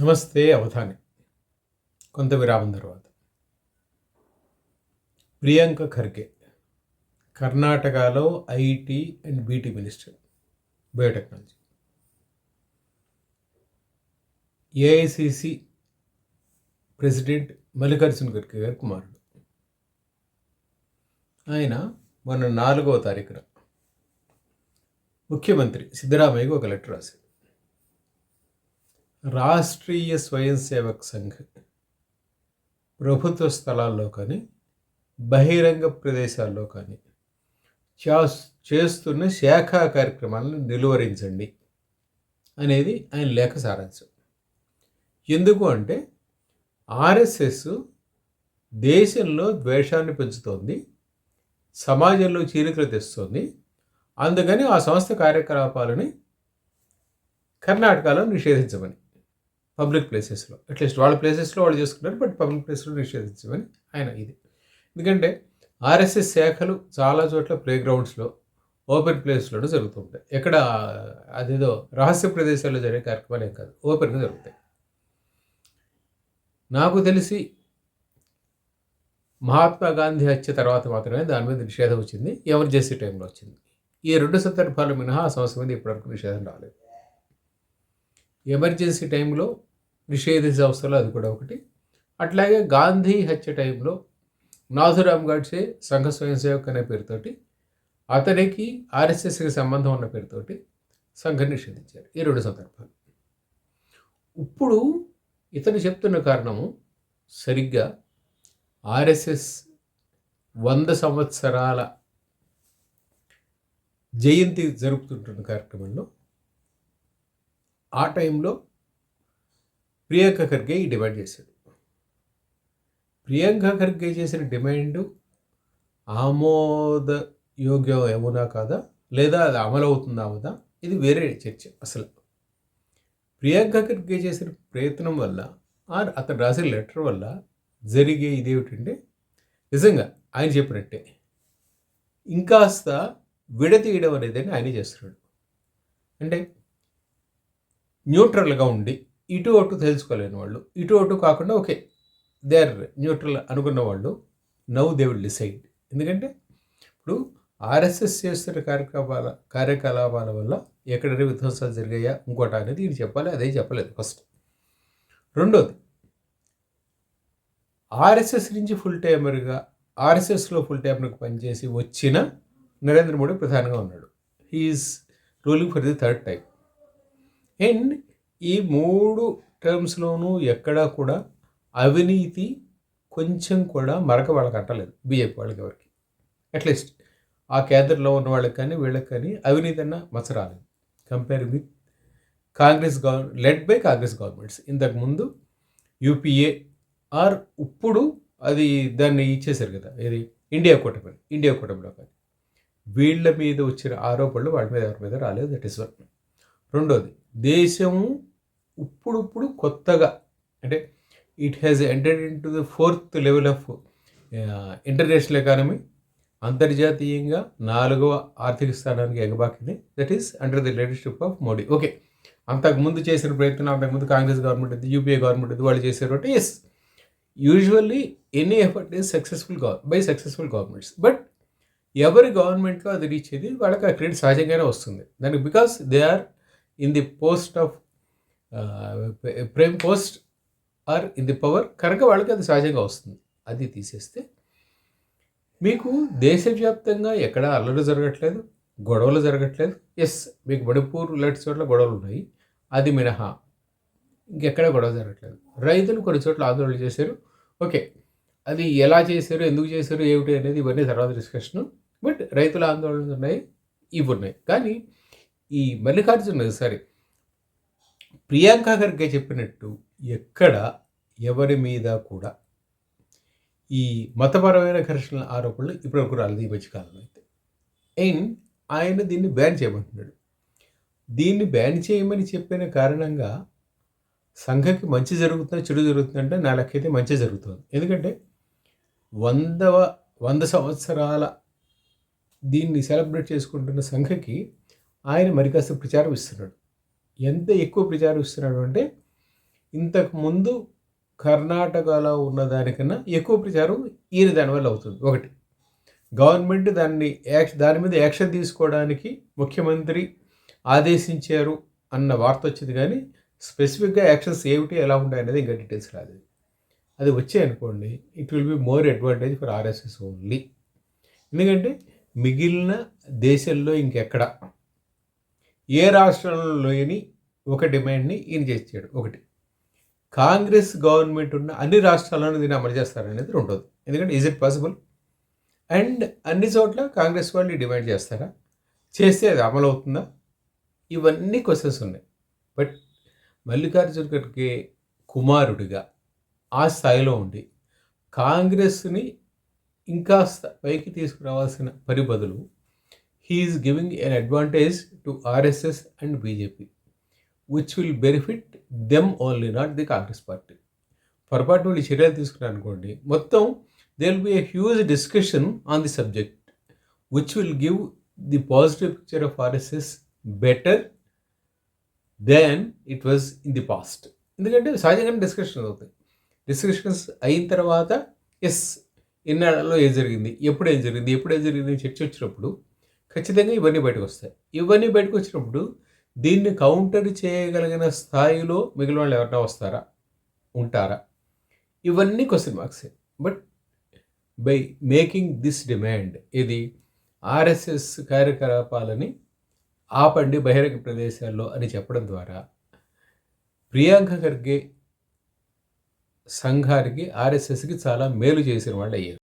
నమస్తే అవధాని. కొంత విరామం తర్వాత. ప్రియాంక ఖర్గే కర్ణాటకలో IT and BT minister biotechnology AICC president Mallikarjuna Kharge గారి కుమారుడు. ఆయన మొన్న నాలుగవ తారీఖున ముఖ్యమంత్రి సిద్ధరామయ్యకు ఒక లెటర్ రాశారు. రాష్ట్రీయ స్వయం సేవక్ సంఘ్ ప్రభుత్వ స్థలాల్లో కానీ బహిరంగ ప్రదేశాల్లో కానీ చేస్తున్న శాఖా కార్యక్రమాలను నిలువరించండి అనేది ఆయన లేఖ సారాంశం. ఎందుకు అంటే ఆర్ఎస్ఎస్ దేశంలో ద్వేషాన్ని పెంచుతోంది సమాజంలో చీలికలు తెస్తుంది అందుకని ఆ సంస్థ కార్యకలాపాలని కర్ణాటకలో నిషేధించమని. పబ్లిక్ ప్లేసెస్లో. అట్లీస్ట్ వాళ్ళ ప్లేసెస్లో వాళ్ళు చేసుకుంటారు బట్ పబ్లిక్ ప్లేస్లో నిషేధించమని ఆయన ఇది. ఎందుకంటే ఆర్ఎస్ఎస్ శాఖలు చాలా చోట్ల ప్లే గ్రౌండ్స్లో ఓపెన్ ప్లేస్లోనూ జరుగుతుంటాయి ఎక్కడ అదేదో రహస్య ప్రదేశాల్లో జరిగే కార్యక్రమాలు ఏం కాదు ఓపెన్గా జరుగుతాయి. నాకు తెలిసి మహాత్మా గాంధీ హత్య తర్వాత మాత్రమే దాని మీద నిషేధం వచ్చింది ఎమర్జెన్సీ టైంలో వచ్చింది. ఈ రెండు సందర్భాలు మినహా ఆ సంవత్సరం మీద ఇప్పటివరకు నిషేధం రాలేదు. ఎమర్జెన్సీ టైంలో నిషేధించే అవసరంలో అది కూడా ఒకటి. అట్లాగే గాంధీ హత్య టైంలో నాథురామ్ గాడ్సే సంఘ స్వయం సేవక్ అనే పేరుతోటి అతనికి ఆర్ఎస్ఎస్కి సంబంధం ఉన్న పేరుతోటి సంఘం నిషేధించారు ఈ రెండు సందర్భాలు. ఇప్పుడు ఇతను చెప్తున్న కారణము సరిగ్గా ఆర్ఎస్ఎస్ వంద సంవత్సరాల జయంతి జరుపుతుంటున్న కార్యక్రమంలో ఆ టైంలో ప్రియాంక ఖర్గే ఈ డిమాండ్ చేశాడు. ప్రియాంక ఖర్గే చేసిన డిమాండ్ ఆమోద యోగ్యం ఏమునా కాదా? లేదా అది అమలు అవుతుందా అవదా ఇది వేరే చర్చ అసలు. ప్రియాంక ఖర్గే చేసిన ప్రయత్నం వల్ల ఆర్ అతను రాసిన లెటర్ వల్ల జరిగే ఇదేమిటంటే నిజంగా ఆయన చెప్పినట్టే ఇంకాస్త విడతీయడం అనేది ఆయన చేస్తున్నాడు. అంటే న్యూట్రల్గా ఉండి ఇటు అటు తెలుసుకోలేని వాళ్ళు. ఇటు అటు కాకుండా ఓకే దే ఆర్ న్యూట్రల్ అనుకున్న వాళ్ళు. Now they will decide. ఎందుకంటే ఇప్పుడు ఆర్ఎస్ఎస్ చేస్తున్న కార్యకలాపాల కార్యకలాపాల వల్ల ఎక్కడైనా విధ్వంసాలు జరిగాయా ఇంకోట అనేది ఇది చెప్పాలి అదే చెప్పలేదు ఫస్ట్. రెండోది ఆర్ఎస్ఎస్ నుంచి ఫుల్ టైమర్గా ఆర్ఎస్ఎస్లో ఫుల్ టైమర్గా పనిచేసి వచ్చిన నరేంద్ర మోడీ ప్రధానంగా ఉన్నాడు. He's ruling for the third time and ఈ మూడు టర్మ్స్లోనూ ఎక్కడా కూడా అవినీతి కొంచెం కూడా మరక వాళ్ళకి అంటలేదు బీజేపీ వాళ్ళకి ఎవరికి. అట్లీస్ట్ ఆ కేంద్రంలో ఉన్న వాళ్ళకి కానీ వీళ్ళకి కానీ అవినీతి అన్న మచ్చ రాలేదు. Compare with Congress government led by Congress governments ఇంతకుముందు యూపీఏ ఆర్ ఇప్పుడు అది దాన్ని ఇచ్చేశారు కదా ఇది ఇండియా కూటమి ఇండియా కూటమిలో కానీ. వీళ్ళ మీద వచ్చిన ఆరోపణలు వాళ్ళ మీద ఎవరి మీద రాలేదు దట్ ఇస్ వన్ రెండోది దేశము ఇప్పుడిప్పుడు కొత్తగా అంటే it has entered in to the fourth level of international economy అంతర్జాతీయంగా నాలుగవ ఆర్థిక స్థానానికి ఎగబాకింది. That is under the leadership of Modi okay అంతకుముందు చేసిన ప్రయత్నం అంతకుముందు కాంగ్రెస్ గవర్నమెంట్ ఉంది యూపీఏ గవర్నమెంట్ ఉంది వాళ్ళు చేశారు అంటే as usually any effort is successful by successful governments but ఎవరి గవర్నమెంట్లో అది రీచ్ అయ్యి వాళ్ళకి ఆ క్రెడిట్ సహజంగానే వస్తుంది. దానికి because they are in the post of prime post are in the power కనుక వాళ్ళకి అది సహజంగా వస్తుంది. అది తీసేస్తే మీకు దేశవ్యాప్తంగా ఎక్కడ అల్లరి జరగట్లేదు గొడవలు జరగట్లేదు. ఎస్ మీకు మణిపూర్ లాంటి చోట్ల గొడవలు ఉన్నాయి. అది మినహా. ఇంకెక్కడ గొడవ జరగట్లేదు. రైతులు కొన్ని చోట్ల ఆందోళన చేశారు. ఓకే అది ఎలా చేశారు ఎందుకు చేశారు ఏమిటి అనేది ఇవన్నీ తర్వాత డిస్కషను బట్ రైతుల ఆందోళనలు ఉన్నాయి ఇవి ఉన్నాయి. కానీ ఈ మల్లికార్జున సారీ ప్రియాంక గారికి చెప్పినట్టు ఎక్కడ ఎవరి మీద కూడా ఈ మతపరమైన ఘర్షణల ఆరోపణలు ఇప్పటివరకు రాలేదు ఈ మధ్యకాలంలో అయితే. అండ్ ఆయన దీన్ని బ్యాన్ చేయమంటున్నాడు. దీన్ని బ్యాన్ చేయమని చెప్పిన కారణంగా సంఘకి మంచి జరుగుతుందా చెడు జరుగుతుందంటే నా లెక్కైతే మంచి జరుగుతుంది. ఎందుకంటే వందవ వంద సంవత్సరాల దీన్ని సెలబ్రేట్ చేసుకుంటున్న సంఘకి ఆయన మరికాస్త ప్రచారం ఇస్తున్నాడు. ఎంత ఎక్కువ ప్రచారం ఇస్తున్నాడు అంటే ఇంతకుముందు కర్ణాటకలో ఉన్న దానికన్నా ఎక్కువ ప్రచారం ఈయన దానివల్ల అవుతుంది. ఒకటి గవర్నమెంట్ దాన్ని యాక్ష దాని మీద యాక్షన్ తీసుకోవడానికి ముఖ్యమంత్రి ఆదేశించారు అన్న వార్త వచ్చింది కానీ స్పెసిఫిక్గా యాక్షన్స్ ఏమిటి ఎలా ఉంటాయి అనేది ఇంకా డీటెయిల్స్ రాదు అది వచ్చాయనుకోండి it will be more advantage for RSS only. ఎందుకంటే మిగిలిన దేశంలో ఇంకెక్కడ ఏ రాష్ట్రంలో లేని ఒక డిమాండ్ని ఈయన చేసాడు ఒకటి కాంగ్రెస్ గవర్నమెంట్ ఉన్న అన్ని రాష్ట్రాల్లోనూ దీన్ని అమలు చేస్తారనేది రెండోది. ఎందుకంటే ఈజ్ ఇట్ పాసిబుల్ అండ్ అన్ని చోట్ల కాంగ్రెస్ వాళ్ళు డిమాండ్ చేస్తారా? చేస్తే అది అమలు అవుతుందా? ఇవన్నీ క్వశ్చన్స్ ఉన్నాయి. బట్ మల్లికార్జున ఖర్గే కుమారుడిగా ఆ స్థాయిలో ఉండి కాంగ్రెస్ని ఇంకా పైకి తీసుకురావాల్సిన పని బదులు he's giving an advantage to RSS and BJP which will benefit them only not the Congress party పొరపాటు నుండి చర్యలు తీసుకున్నారు అనుకోండి మొత్తం they will be a huge discussion on the subject which will give the positive picture of RSS better than it was in the past ఎందుకంటే సహజంగానే discussion అవుతాయి. Discussions అయిన తర్వాత ఎస్ ఇన్నాళ్ళలో ఏం జరిగింది ఎప్పుడు ఏం జరిగింది ఎప్పుడు ఏం జరిగింది చర్చ వచ్చినప్పుడు ఖచ్చితంగా ఇవన్నీ బయటకు వస్తాయి. ఇవన్నీ బయటకు వచ్చినప్పుడు దీన్ని కౌంటర్ చేయగలిగిన స్థాయిలో మిగిలిన వాళ్ళు ఎవరైనా వస్తారా? ఉంటారా? ఇవన్నీ question మార్క్సే but by making this demand ఇది ఆర్ఎస్ఎస్ కార్యకలాపాలని ఆపండి బహిరంగ ప్రదేశాల్లో అని చెప్పడం ద్వారా ప్రియాంక ఖర్గే సంఘానికి ఆర్ఎస్ఎస్కి చాలా మేలు చేసిన వాళ్ళు అయ్యారు.